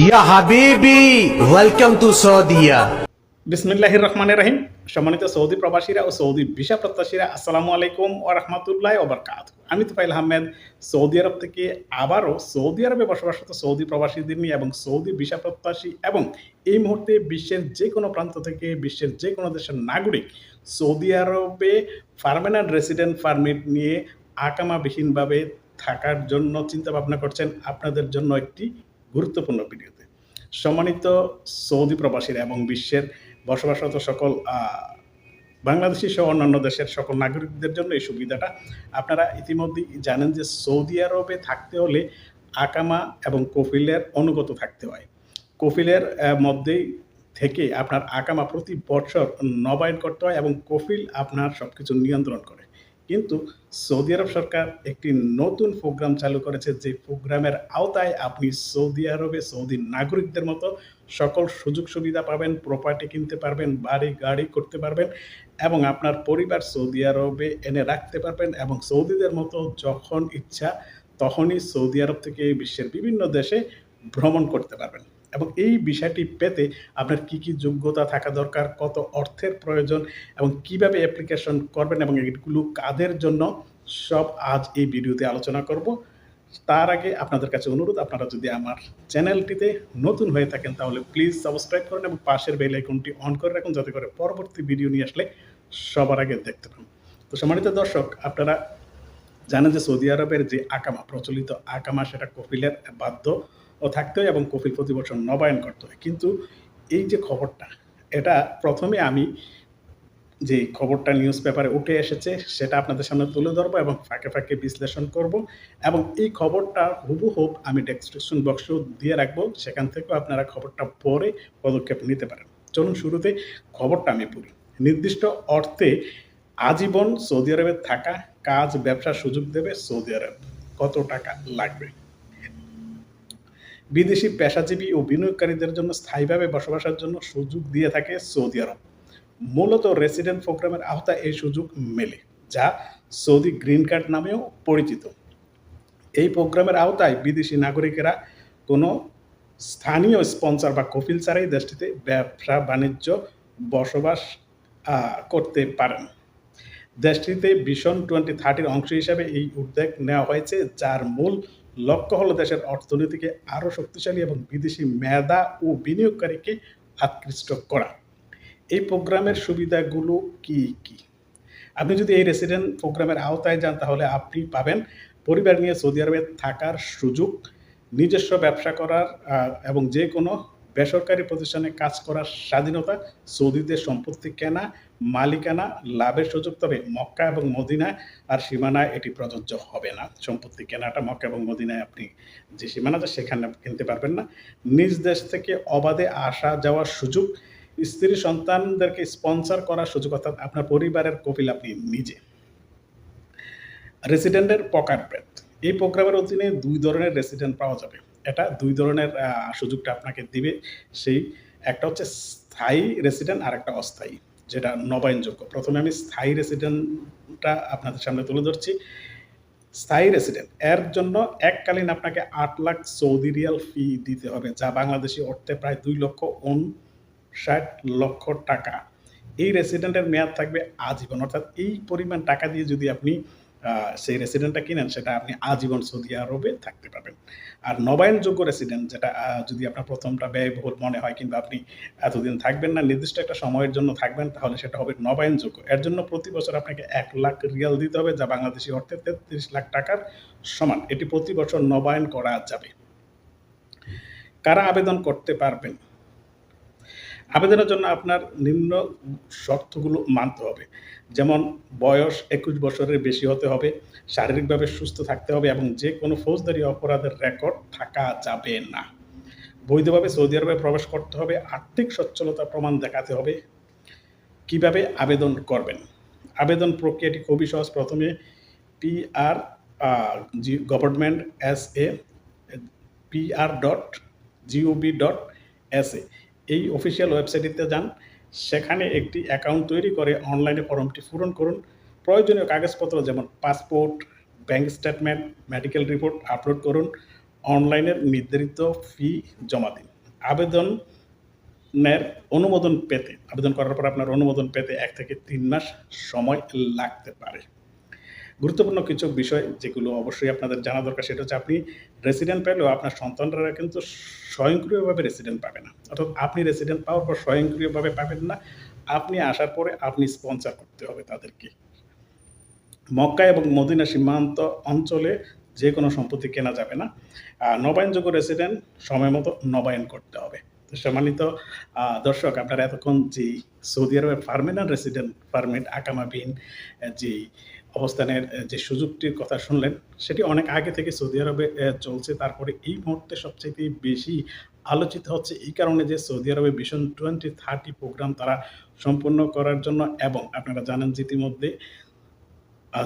Ya Habibi, welcome to Saudi. বিসমিল্লাহ রহমানের রহিম। সম্মানিত সৌদি প্রবাসীরা ও সৌদি ভিসা প্রত্যাশীরা আসসালামু আলাইকুম ও রহমতুল্লাহ ওবরকাত আমি তুফাইল আহমেদ সৌদি আরব থেকে আবারও সৌদি আরবে বসবাসরত সৌদি প্রবাসীদের নিয়ে এবং সৌদি ভিসা প্রত্যাশী এবং এই মুহূর্তে বিশ্বের যে কোনো প্রান্ত থেকে বিশ্বের যে কোনো দেশের নাগরিক সৌদি আরবে পার্মানেন্ট রেসিডেন্ট পারমিট নিয়ে আকামাবিহীনভাবে থাকার জন্য চিন্তা ভাবনা করছেন। আপনাদের জন্য একটি গুরুত্বপূর্ণ ভিডিওতে। সম্মানিত সৌদি প্রবাসীরা এবং বিশ্বের বসবাসরত সকল বাংলাদেশি সহ অন্যান্য দেশের সকল নাগরিকদের জন্য এই সুবিধাটা আপনারা ইতিমধ্যেই জানেন যে সৌদি আরবে থাকতে হলে আকামা এবং কফিলের অনুগত থাকতে হয়। কফিলের মধ্যেই থেকে আপনার আকামা প্রতি বছর নবায়ন করতে হয় এবং কফিল আপনার সব কিছু নিয়ন্ত্রণ করে। কিন্তু সৌদি আরব সরকার একটি নতুন প্রোগ্রাম চালু করেছে, যে প্রোগ্রামের আওতায় আপনি সৌদি আরবে সৌদি নাগরিকদের মতো সকল সুযোগ সুবিধা পাবেন প্রপার্টি কিনতে পারবেন, বাড়ি, গাড়ি করতে পারবেন এবং আপনার পরিবার সৌদি আরবে এনে রাখতে পারবেন এবং সৌদিদের মতো যখন ইচ্ছা তখনই সৌদি আরব থেকে বিশ্বের বিভিন্ন দেশে ভ্রমণ করতে পারবেন। এবং এই বিষয়টি পেতে আপনার কি কি যোগ্যতা থাকা দরকার, কত অর্থের প্রয়োজন এবং কীভাবে অ্যাপ্লিকেশন করবেন এবং এগুলো কাদের জন্য, সব আজ এই ভিডিওতে আলোচনা করব। তার আগে আপনাদের কাছে অনুরোধ, আপনারা যদি আমার চ্যানেলটিতে নতুন হয়ে থাকেন তাহলে প্লিজ সাবস্ক্রাইব করুন এবং পাশের বেল আইকনটি অন করে রাখুন যাতে করে পরবর্তী ভিডিও নিয়ে আসলে সবার আগে দেখতে পান। তো সম্মানিত দর্শক, আপনারা জানেন যে সৌদি আরবের যে আকামা, প্রচলিত আকামা, সেটা কপিলের বাধ্য ও থাকতে হয় এবং কপিল প্রতি বছর নবায়ন করতে হয়। কিন্তু এই যে খবরটা, এটা প্রথমে আমি যে খবরটা নিউজ পেপারে উঠে এসেছে, সেটা আপনাদের সামনে তুলে ধরবো এবং ফাঁকে ফাঁকে বিশ্লেষণ করব এবং এই খবরটা হুবু হুবহুব আমি ডেসক্রিপশন বক্সেও দিয়ে রাখব। সেখান থেকেও আপনারা খবরটা পরে পদক্ষেপ নিতে পারেন। চলুন শুরুতে খবরটা আমি পড়ি। নির্দিষ্ট অর্থে আজীবন সৌদি আরবে থাকা কাজ, ব্যবসার সুযোগ দেবে সৌদি আরব। কত টাকা লাগবে? বিদেশি পেশাজীবী ও বিনিয়োগকারীদের জন্য স্থায়ীভাবে বসবাসের জন্য সুযোগ দিয়ে থাকে সৌদি আরব। মূলত রেসিডেন্ট প্রোগ্রামের আওতায় এই সুযোগ মেলে, যা সৌদি গ্রিন কার্ড নামেও পরিচিত। এই প্রোগ্রামের আওতায় বিদেশি নাগরিকেরা কোনো স্থানীয় স্পন্সর বা কফিল ছাড়াই দেশটিতে ব্যবসা, বাণিজ্য, বসবাস করতে পারেন। দেশটিতে ভিশন টোয়েন্টি থার্টির অংশ হিসাবে এই উদ্যোগ নেওয়া হয়েছে, যার মূল লক্ষ্য হলো দেশের অর্থনীতিকে আরও শক্তিশালী এবং বিদেশি মেধা ও বিনিয়োগকারীকে আকৃষ্ট করা। এই প্রোগ্রামের সুবিধাগুলো কি কি? আপনি যদি এই রেসিডেন্ট প্রোগ্রামের আওতায় যান, তাহলে আপনি পাবেন পরিবার নিয়ে সৌদি আরবে থাকার সুযোগ, নিজস্ব ব্যবসা করার এবং যে কোনো বেসরকারি প্রতিষ্ঠানে কাজ করার স্বাধীনতা, সৌদিদের সম্পত্তি কেনা, মালিকানা, লাভের সুযোগ তবে মক্কা এবং মদিনায় আর সীমানায় এটি প্রযোজ্য হবে না। সম্পত্তি কেনাটা মক্কা এবং মদিনায় আপনি যে সীমানা আছে সেখানে কিনতে পারবেন না। নিজ দেশ থেকে অবাধে আসা যাওয়ার সুযোগ, স্ত্রী সন্তানদেরকে স্পন্সর করার সুযোগ অর্থাৎ আপনার পরিবারের কপিল আপনি নিজে। রেসিডেন্টের পকার ব্রেথ এই প্রোগ্রামের অধীনে দুই ধরনের রেসিডেন্ট পাওয়া যাবে। এটা দুই ধরনের সুযোগটা আপনাকে দিবে। সেই একটা হচ্ছে স্থায়ী রেসিডেন্ট আর একটা অস্থায়ী, যেটা নবায়নযোগ্য। প্রথমে আমি স্থায়ী রেসিডেন্টটা আপনাদের সামনে তুলে ধরছি। স্থায়ী রেসিডেন্ট এর জন্য এককালীন আপনাকে আট লাখ সৌদি রিয়াল ফি দিতে হবে, যা বাংলাদেশি অর্থে প্রায় দুই লক্ষ ষাট লক্ষ টাকা। এই রেসিডেন্টের মেয়াদ থাকবে আজীবন, অর্থাৎ এই পরিমাণ টাকা দিয়ে যদি আপনি সেই রেসিডেন্টটা কিনেন, সেটা আপনি আজীবন সৌদি আরবে থাকতে পারবেন। আর নবায়নযোগ্য রেসিডেন্ট যেটা যদি আপনার প্রথমটা ব্যয়বহুল মনে হয় কিংবা আপনি এতদিন থাকবেন না, নির্দিষ্ট একটা সময়ের জন্য থাকবেন, তাহলে সেটা হবে নবায়নযোগ্য। এর জন্য প্রতি বছর আপনাকে এক লাখ রিয়াল দিতে হবে, যা বাংলাদেশি অর্থে তেত্রিশ লাখ টাকার সমান। এটি প্রতি বছর নবায়ন করা যাবে। কারা আবেদন করতে পারবেন? আবেদনের জন্য আপনার নিম্ন শর্তগুলো মানতে হবে। যেমন, বয়স একুশ বছরের বেশি হতে হবে, শারীরিকভাবে সুস্থ থাকতে হবে এবং যে কোনো ফৌজদারি অপরাধের রেকর্ড থাকা যাবে না। বৈধভাবে সৌদি আরবে প্রবেশ করতে হবে, আর্থিক সচ্ছলতা প্রমাণ দেখাতে হবে। কীভাবে আবেদন করবেন? আবেদন প্রক্রিয়াটি খুবই সহজ। প্রথমে PR government S A, PR dot GOV dot S A. এই অফিসিয়াল ওয়েবসাইটটিতে যান। সেখানে একটি অ্যাকাউন্ট তৈরি করে অনলাইনে ফর্মটি পূরণ করুন। প্রয়োজনীয় কাগজপত্র যেমন passport bank statement medical report upload করুন। অনলাইনের নির্ধারিত ফি জমা দিন। আবেদনের অনুমোদন পেতে, আবেদন করার পর আপনার অনুমোদন পেতে এক থেকে তিন মাস সময় লাগতে পারে। গুরুত্বপূর্ণ কিছু বিষয় যেগুলো অবশ্যই আপনাদের জানা দরকার সেটা হচ্ছে আপনি রেসিডেন্ট পেলেও আপনার সন্তানরা কিন্তু স্বয়ংক্রিয়ভাবে রেসিডেন্ট পাবে না। অর্থাৎ আপনি রেসিডেন্ট পাওয়ার পর স্বয়ংক্রিয়ভাবে পাবেন না। আপনি আসার পরে আপনি স্পন্সর করতে হবে তাদেরকে। মক্কা এবং মদিনা সীমান্ত অঞ্চলে যে কোনো সম্পত্তি কেনা যাবে না। নবায়নযোগ্য রেসিডেন্ট সময় মতো নবায়ন করতে হবে। সম্মানিত দর্শক আপনারা এতক্ষণ যে সৌদি আরবের পারমানেন্ট রেসিডেন্ট পারমিট আকামাবিহীন আহ, যে অবস্থানের যে সুযোগটির কথা শুনলেন, সেটি অনেক আগে থেকে সৌদি আরবে চলছে। তারপরে এই মুহূর্তে সবচেয়ে বেশি আলোচিত হচ্ছে এই কারণে যে সৌদি আরবে ভীষণ টোয়েন্টি থার্টি প্রোগ্রাম তারা সম্পূর্ণ করার জন্য এবং আপনারা জানেন ইতিমধ্যে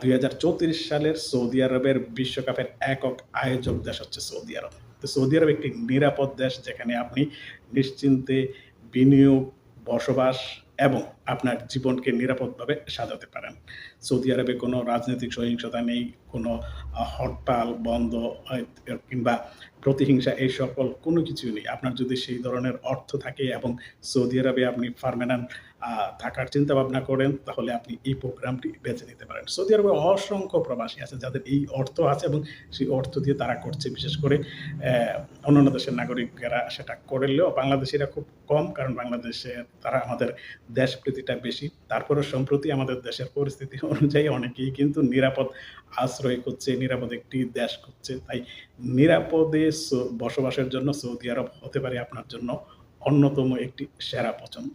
দুই হাজার চৌত্রিশ সালের সৌদি আরবের বিশ্বকাপের একক আয়োজক দেশ হচ্ছে সৌদি আরব। তো সৌদি আরব একটি নিরাপদ দেশ যেখানে আপনি নিশ্চিন্তে বিনিয়োগ, বসবাস এবং আপনার জীবনকে নিরাপদভাবে সাজাতে পারেন। সৌদি আরবে কোনো রাজনৈতিক সহিংসতা নেই, কোনো হরতাল, বন্ধ কিংবা প্রতিহিংসা এই সকল কোনো কিছুই নেই। আপনার যদি সেই ধরনের অর্থ থাকে এবং সৌদি আরবে আপনি পারমানেন্ট থাকার চিন্তা ভাবনা করেন, তাহলে আপনি এই প্রোগ্রামটি বেছে নিতে পারেন। সৌদি আরবে অসংখ্য প্রবাসী আছে যাদের এই অর্থ আছে এবং সেই অর্থ দিয়ে তারা করছে। বিশেষ করে অন্যান্য দেশের নাগরিকেরা সেটা করলেও বাংলাদেশিরা খুব কম, কারণ বাংলাদেশে তারা আমাদের দেশ প্রীতিটা বেশি। তারপরে সম্প্রতি আমাদের দেশের পরিস্থিতি অনুযায়ী অনেকেই কিন্তু নিরাপদ আশ্রয় করছে নিরাপদ একটি দেশ করছে তাই নিরাপদে বসবাসের জন্য সৌদি আরব হতে পারে আপনার জন্য অন্যতম একটি সেরা পছন্দ।